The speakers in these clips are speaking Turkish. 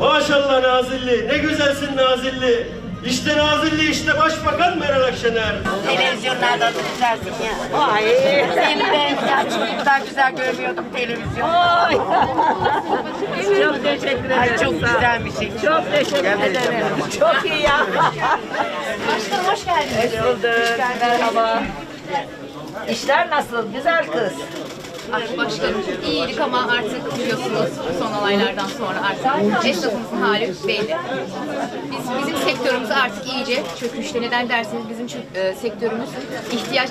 Maşallah Nazilli, ne güzelsin Nazilli. İşte Nazilli, işte Başbakan Meral Akşener. Televizyonlarda güzelsin ya. Ay. Seni ben yaşlılıktan güzel görmüyordum televizyonda. Çok teşekkür ederim. Ay çok güzel bir şey. Çok teşekkür ederim. Çok iyi ya. Başkanım hoş geldiniz. Hoş bulduk. Merhaba. İşler nasıl? Güzel kız. Ay başkanım iyiydik ama artık biliyorsunuz son olaylardan sonra artık esnafımızın hali belli. Biz, bizim sektörümüz artık iyice çöküşte. Neden derseniz bizim çö- e, sektörümüz ihtiyaç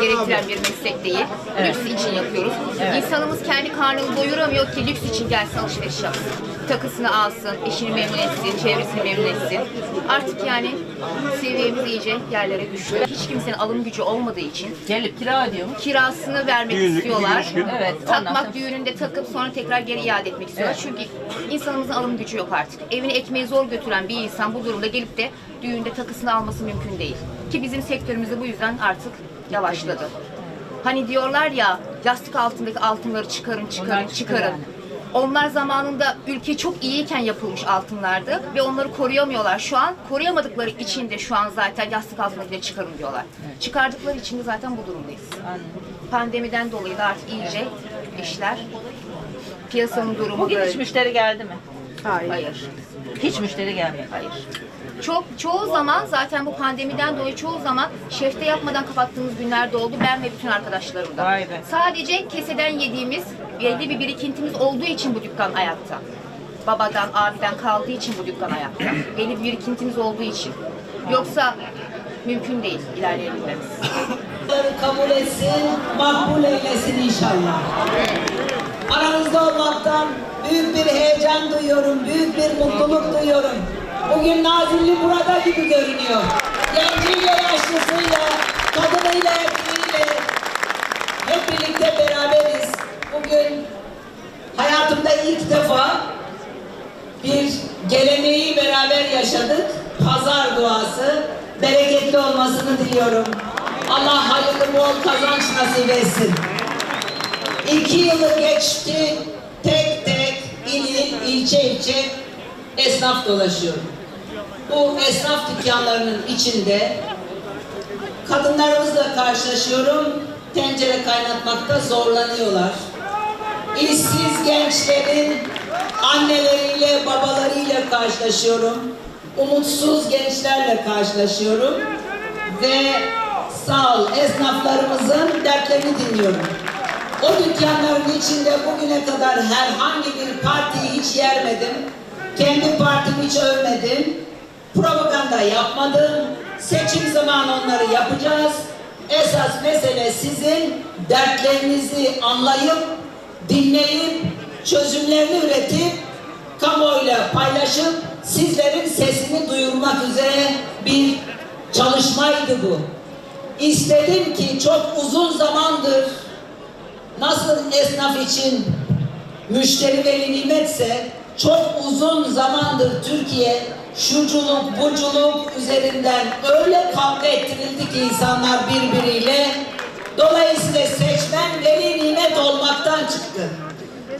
gerektiren bir meslek değil. Lüks için yapıyoruz. İnsanımız kendi karnını doyuramıyor ki lüks için gelsin alışveriş yapsın. Takısını alsın, eşini memnun etsin, çevresini memnun etsin. Artık yani seviyemiz iyice yerlere düştü. Hiç kimsenin alım gücü olmadığı için Gelip kira ödüyor mu? kirasını vermek istiyorlar. Evet, ondan sonra- Takmak düğününde takıp sonra tekrar geri iade etmek istiyorlar. Çünkü insanımızın alım gücü yok artık. Evine ekmeği zor götüren bir insan bu durumda gelip de düğünde takısını alması mümkün değil. Ki bizim sektörümüzde bu yüzden artık yavaşladı. Hani diyorlar ya yastık altındaki altınları çıkarın çıkarın Onlar çıktı çıkarın. Onlar zamanında ülke çok iyiyken yapılmış altınlardı ve onları koruyamıyorlar. Şu an koruyamadıkları için de şu an zaten yastık altındakileri çıkarın diyorlar. Çıkardıkları için de zaten bu durumdayız. Pandemiden dolayı da artık iyice işler piyasanın durumu Bugün böyle. hiç müşteri geldi mi? Hayır. Hiç müşteri gelmedi. Hayır. Çok çoğu zaman zaten bu pandemiden dolayı çoğu zaman şefte yapmadan kapattığımız günler de oldu ben ve bütün arkadaşlarım da. Vay be. Sadece keseden yediğimiz belli bir birikintimiz olduğu için bu dükkan ayakta. Babadan, abiden kaldığı için bu dükkan ayakta. Belli bir birikintimiz olduğu için. Yoksa mümkün değil ilerleyebilmemiz. Kabul etsin, makbul eylesin inşallah. Aranızda olmaktan büyük bir heyecan duyuyorum, büyük bir mutluluk duyuyorum. Bugün Nazilli burada gibi görünüyor. Genciyle, yaşlısıyla, kadınıyla, erkeğiyle hep birlikte beraberiz. Bugün hayatımda ilk defa bir geleneği beraber yaşadık. Pazar duası bereketli olmasını diliyorum. Allah hayırlı bol kazanç nasip etsin. İki yılı geçti. Tek ilçe ilçe esnaf dolaşıyorum. Bu esnaf dükkanlarının içinde kadınlarımızla karşılaşıyorum. Tencere kaynatmakta zorlanıyorlar. İşsiz gençlerin anneleriyle, babalarıyla karşılaşıyorum. Umutsuz gençlerle karşılaşıyorum. Ve sağ ol esnaflarımızın dertlerini dinliyorum. O dükkanların içinde bugüne kadar herhangi bir partiyi hiç yermedim. Kendi partimi hiç övmedim. Propaganda yapmadım. Seçim zamanı onları yapacağız. Esas mesele sizin dertlerinizi anlayıp, dinleyip, çözümlerini üretip, kamuoyuyla paylaşıp, sizlerin sesini duyurmak üzere bir çalışmaydı bu. İstedim ki çok uzun zamandır nasıl esnaf için müşteri veli nimetse çok uzun zamandır Türkiye şuculuk buculuk üzerinden öyle kavga ettirildi ki insanlar birbiriyle dolayısıyla seçmen veli nimet olmaktan çıktı.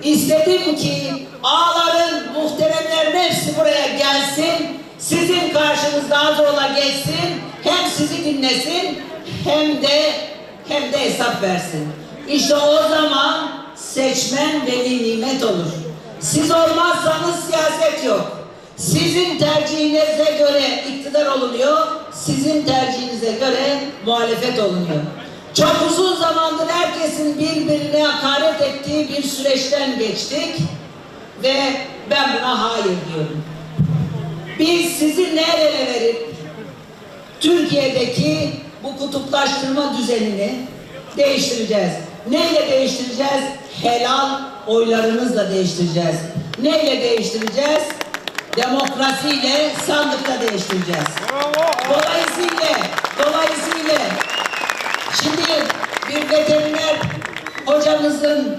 İstedim ki ağaların, muhteremlerin hepsi buraya gelsin, sizin karşınızda Hazrola geçsin, hem sizi dinlesin hem de hem de hesap versin. İşte o zaman seçmen veli nimet olur. Siz olmazsanız siyaset yok. Sizin tercihinize göre iktidar olunuyor, sizin tercihinize göre muhalefet olunuyor. Çok uzun zamandır herkesin birbirine hakaret ettiği bir süreçten geçtik ve ben buna hayır diyorum. Biz sizinle el ele verip Türkiye'deki bu kutuplaştırma düzenini değiştireceğiz. Neyle değiştireceğiz? Helal oylarınızla değiştireceğiz. Neyle değiştireceğiz? Demokrasiyle sandıkla değiştireceğiz. Dolayısıyla, dolayısıyla şimdi bir veteriner hocamızın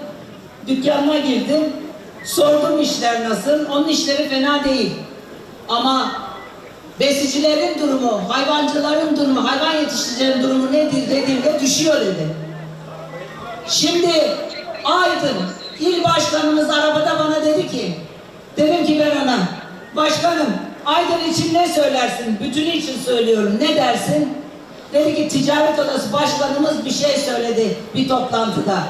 dükkanına girdim. Sordum işler nasıl? Onun işleri fena değil. Ama besicilerin durumu, hayvancıların durumu, hayvan yetiştiricilerin durumu nedir dediğimde düşüyor dedi. Şimdi Aydın il başkanımız arabada bana dedi ki Dedim ki ben ona, başkanım Aydın için ne söylersin? Bütünü için söylüyorum. Ne dersin? Dedi ki ticaret odası başkanımız bir şey söyledi bir toplantıda.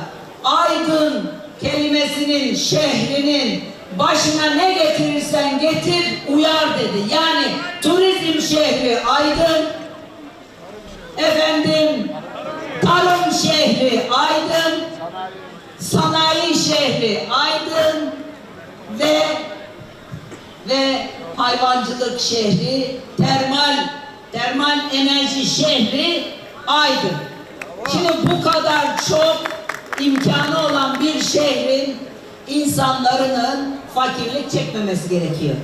Aydın kelimesinin, şehrinin başına ne getirirsen getir uyar dedi. Yani turizm şehri Aydın, efendim tarım şehri Aydın, sanayi şehri Aydın ve ve hayvancılık şehri, termal termal enerji şehri Aydın. Şimdi bu kadar çok imkanı olan bir şehrin insanların fakirlik çekmemesi gerekiyor.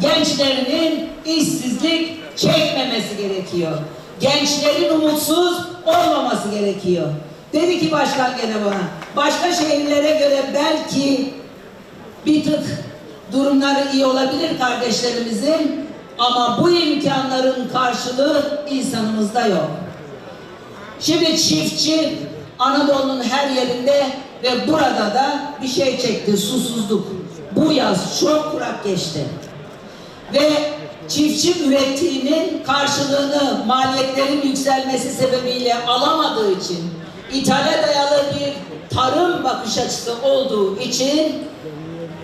Gençlerinin işsizlik çekmemesi gerekiyor. Gençlerin umutsuz olmaması gerekiyor. Dedi ki başkan gene bana, başka şehirlere göre belki bir tık durumları iyi olabilir kardeşlerimizin ama bu imkanların karşılığı insanımızda yok. Şimdi çiftçi Anadolu'nun her yerinde ve burada da bir şey çekti, susuzluk. Bu yaz çok kurak geçti. Ve çiftçi ürettiğinin karşılığını maliyetlerin yükselmesi sebebiyle alamadığı için ithale dayalı bir tarım bakış açısı olduğu için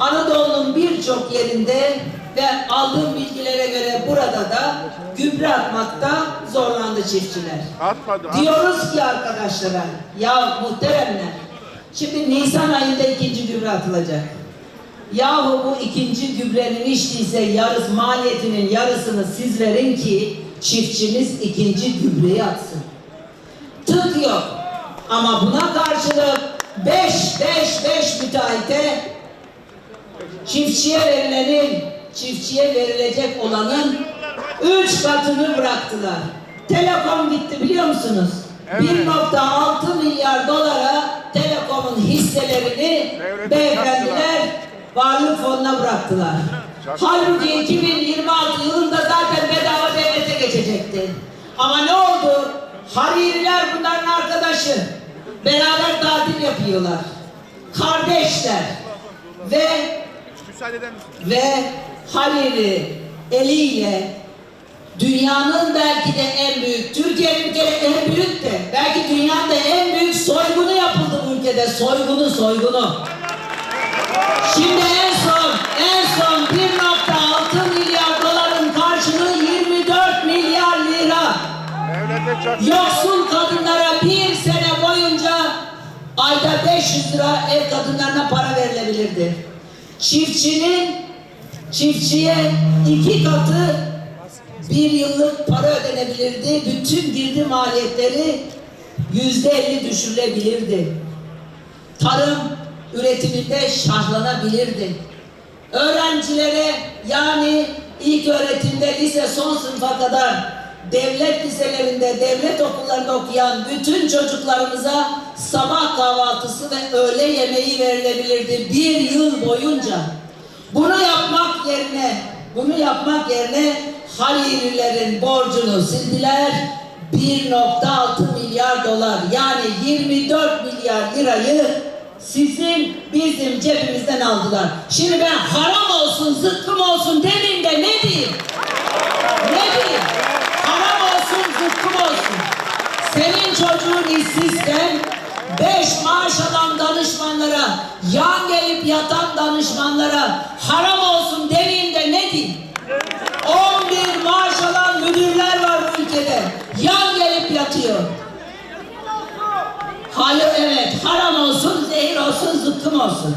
Anadolu'nun birçok yerinde ve aldığım bilgilere göre burada da gübre atmakta zorlandı çiftçiler. Atmadı. at- Diyoruz ki arkadaşlara, ya muhteremler, şimdi Nisan ayında ikinci gübre atılacak. Yahu bu ikinci gübrenin değilse yarısı maliyetinin yarısını siz verin ki çiftçimiz ikinci gübreyi atsın. Tık yok. Ama buna karşılık 5 5 5 müteahhite çiftçiye verilenin, çiftçiye verilecek olanın üç katını bıraktılar. Telekom gitti biliyor musunuz? Evet. 1.6 milyar dolara Telekom'un hisselerini Devlete beyefendiler varlık fonuna bıraktılar. Çaktılar. Halbuki 2026 yılında zaten bedava devlete geçecekti. Ama ne oldu? Haririler bunların arkadaşı. Beraber tatil yapıyorlar. Kardeşler. Ve ve Hariri eliyle dünyanın belki de en büyük, Türkiye'nin bir kere en büyük de belki dünyanın da en büyük soygunu yapıldı bu ülkede. Soygunu, soygunu. Şimdi en son, en son 1.6 milyar doların karşılığı 24 milyar lira. Yoksul kadınlara bir sene boyunca ayda 500 lira ev kadınlarına para verilebilirdi. Çiftçinin çiftçiye iki katı bir yıllık para ödenebilirdi. Bütün girdi maliyetleri yüzde elli düşürülebilirdi. Tarım üretiminde şahlanabilirdi. Öğrencilere yani ilk öğretimde lise son sınıfa kadar devlet liselerinde, devlet okullarında okuyan bütün çocuklarımıza sabah kahvaltısı ve öğle yemeği verilebilirdi bir yıl boyunca. Bunu yapmak yerine, bunu yapmak yerine Halililerin borcunu sildiler. 1.6 milyar dolar yani 24 milyar lirayı sizin bizim cebimizden aldılar. Şimdi ben haram olsun, zıkkım olsun demeyeyim de ne diyeyim? Ne diyeyim? Haram olsun, zıkkım olsun. Senin çocuğun işsizken beş maaş alan danışmanlara, yan gelip yatan danışmanlara haram olsun demeyeyim de ne diyeyim? 11 maaş alan müdürler var bu ülkede. Yan gelip yatıyor. Hayır evet haram olsun, zehir olsun, zıkkım olsun.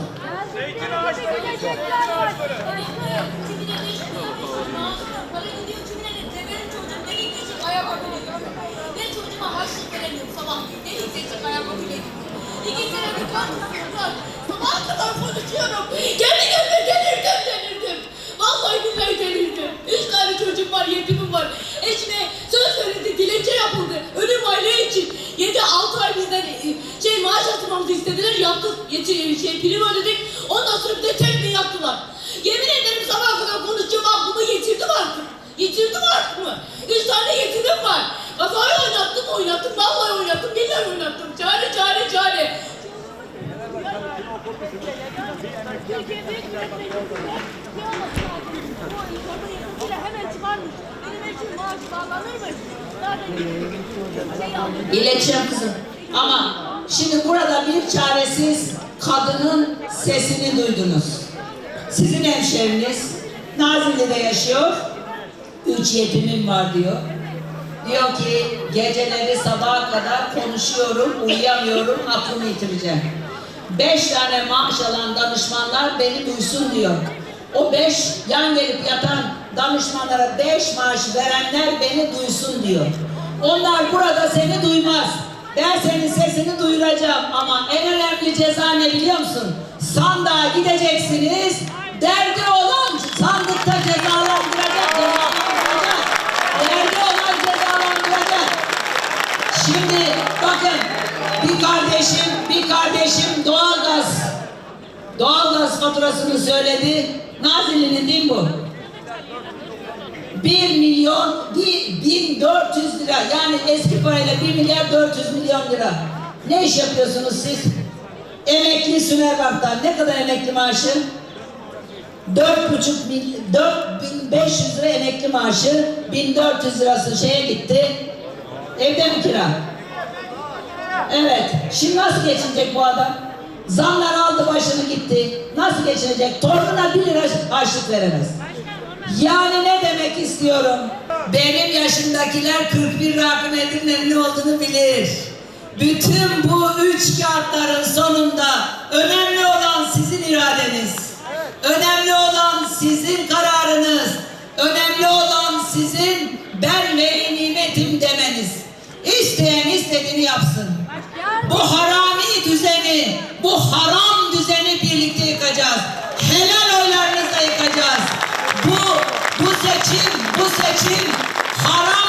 Sabaha kadar konuşuyorum. Kendi kendime delirdim delirdim. Vallahi billahi delirdim. Üç tane var, yetimim var. Eşime söz verildi, dilekçe yapıldı. Ölüm aile için. Yedi altı ay bizden e, şey maaş atmamızı istediler. Yaptık. Yeti, şey prim ödedik. Ondan sonra bir de yaptılar. Yemin ederim sabaha kadar konuşacağım aklımı yitirdim artık. Yitirdim artık mı? Üç tane yetimim var. Bak ay oynattım oynattım. Vallahi oynattım. Billahi oynattım. Çare çare çare. Türkiye İletişim kızım. Ama şimdi burada bir çaresiz kadının sesini duydunuz. Sizin hemşeriniz Nazilli'de yaşıyor. Üç yetimim var diyor. Ki geceleri sabaha kadar konuşuyorum, uyuyamıyorum, aklımı yitireceğim. Beş tane maaş alan danışmanlar beni duysun diyor. O beş yan gelip yatan danışmanlara beş maaş verenler beni duysun diyor. Onlar burada seni duymaz. Ben senin sesini duyuracağım ama en önemli ceza ne biliyor musun? Sandığa gideceksiniz. Kardeşim doğalgaz doğalgaz faturasını söyledi. Nazilli'nin değil bu? 1 milyon, bir- 1400 lira. Yani eski parayla 1 milyar 400 milyon lira. Ne iş yapıyorsunuz siz? Emekli Sümerbank'tan. Ne kadar emekli maaşı? 4,5 mil, 4500 lira emekli maaşı, 1400 lirası şeye gitti. Evde mi kira? Evet. Şimdi nasıl geçinecek bu adam? Zamlar aldı başını gitti. Nasıl geçinecek? Torununa 1 lira harçlık veremez. Yani ne demek istiyorum? Benim yaşımdakiler 41 rakım Edirne'nin ne olduğunu bilir. Bütün bu üç kağıtların sonunda önemli olan sizin iradeniz. Önemli olan sizin kararınız. Önemli olan sizin ben veli nimetim demeniz. İsteyen istediğini yapsın. Bu haram düzeni birlikte yıkacağız. Helal oylarınızla yıkacağız. Bu, bu seçim, bu seçim haramla